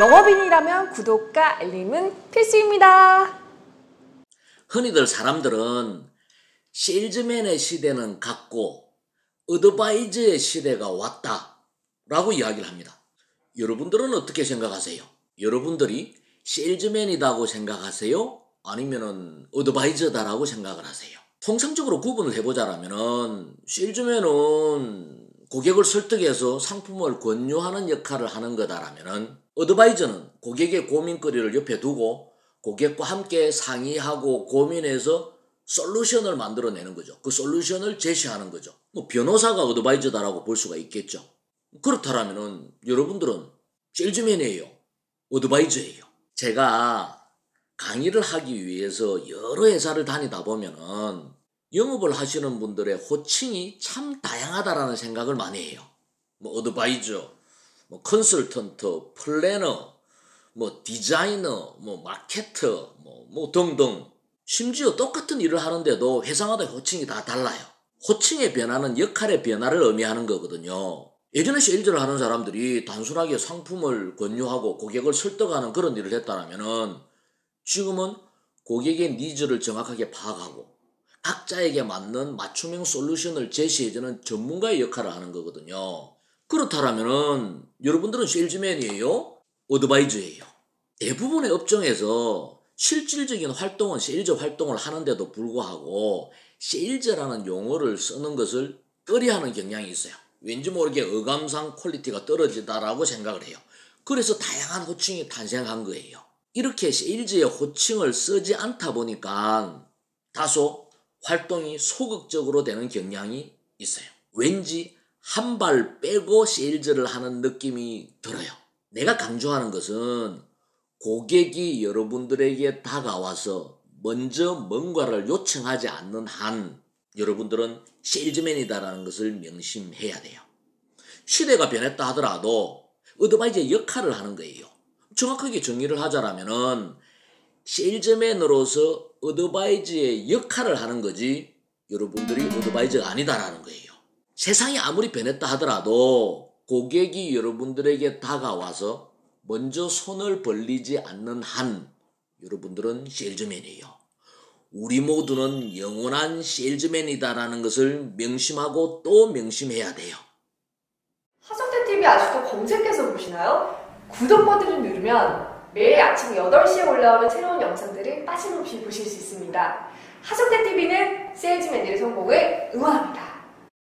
영업인이라면 구독과 알림은 필수입니다. 흔히들 사람들은 세일즈맨의 시대는 갔고 어드바이저의 시대가 왔다 라고 이야기를 합니다. 여러분들은 어떻게 생각하세요? 여러분들이 세일즈맨이다고 생각하세요? 아니면은 어드바이저다라고 생각을 하세요? 통상적으로 구분을 해보자라면은 세일즈맨은 고객을 설득해서 상품을 권유하는 역할을 하는 거다라면은 어드바이저는 고객의 고민거리를 옆에 두고 고객과 함께 상의하고 고민해서 솔루션을 만들어내는 거죠. 그 솔루션을 제시하는 거죠. 뭐 변호사가 어드바이저다라고 볼 수가 있겠죠. 그렇다라면은 여러분들은 셀즈맨이에요. 어드바이저예요. 제가 강의를 하기 위해서 여러 회사를 다니다 보면은 영업을 하시는 분들의 호칭이 참 다양하다라는 생각을 많이 해요. 뭐 어드바이저, 뭐 컨설턴트, 플래너, 뭐 디자이너, 뭐 마케터, 뭐, 뭐 등등. 심지어 똑같은 일을 하는데도 회사마다 호칭이 다 달라요. 호칭의 변화는 역할의 변화를 의미하는 거거든요. 예전에 세일즈를 하는 사람들이 단순하게 상품을 권유하고 고객을 설득하는 그런 일을 했다면은 지금은 고객의 니즈를 정확하게 파악하고 각자에게 맞는 맞춤형 솔루션을 제시해주는 전문가의 역할을 하는 거거든요. 그렇다면은 여러분들은 세일즈맨이에요? 어드바이저예요. 대부분의 업종에서 실질적인 활동은 세일즈 활동을 하는데도 불구하고 세일즈라는 용어를 쓰는 것을 꺼려하는 경향이 있어요. 왠지 모르게 어감상 퀄리티가 떨어지다라고 생각을 해요. 그래서 다양한 호칭이 탄생한 거예요. 이렇게 세일즈의 호칭을 쓰지 않다 보니까 다소 활동이 소극적으로 되는 경향이 있어요. 왠지 한 발 빼고 세일즈를 하는 느낌이 들어요. 내가 강조하는 것은 고객이 여러분들에게 다가와서 먼저 뭔가를 요청하지 않는 한 여러분들은 세일즈맨이다라는 것을 명심해야 돼요. 시대가 변했다 하더라도 어드바이저의 역할을 하는 거예요. 정확하게 정의를 하자라면은 세일즈맨으로서 어드바이저의 역할을 하는 거지 여러분들이 어드바이저가 아니다라는 거예요. 세상이 아무리 변했다 하더라도 고객이 여러분들에게 다가와서 먼저 손을 벌리지 않는 한 여러분들은 세일즈맨이에요. 우리 모두는 영원한 세일즈맨이다라는 것을 명심하고 또 명심해야 돼요. 하석대 TV 아직도 검색해서 보시나요? 구독 버튼을 누르면 매일 아침 8시에 올라오는 새로운 영상들을 빠짐없이 보실 수 있습니다. 하석대 TV는 세일즈맨들의 성공을 응원합니다.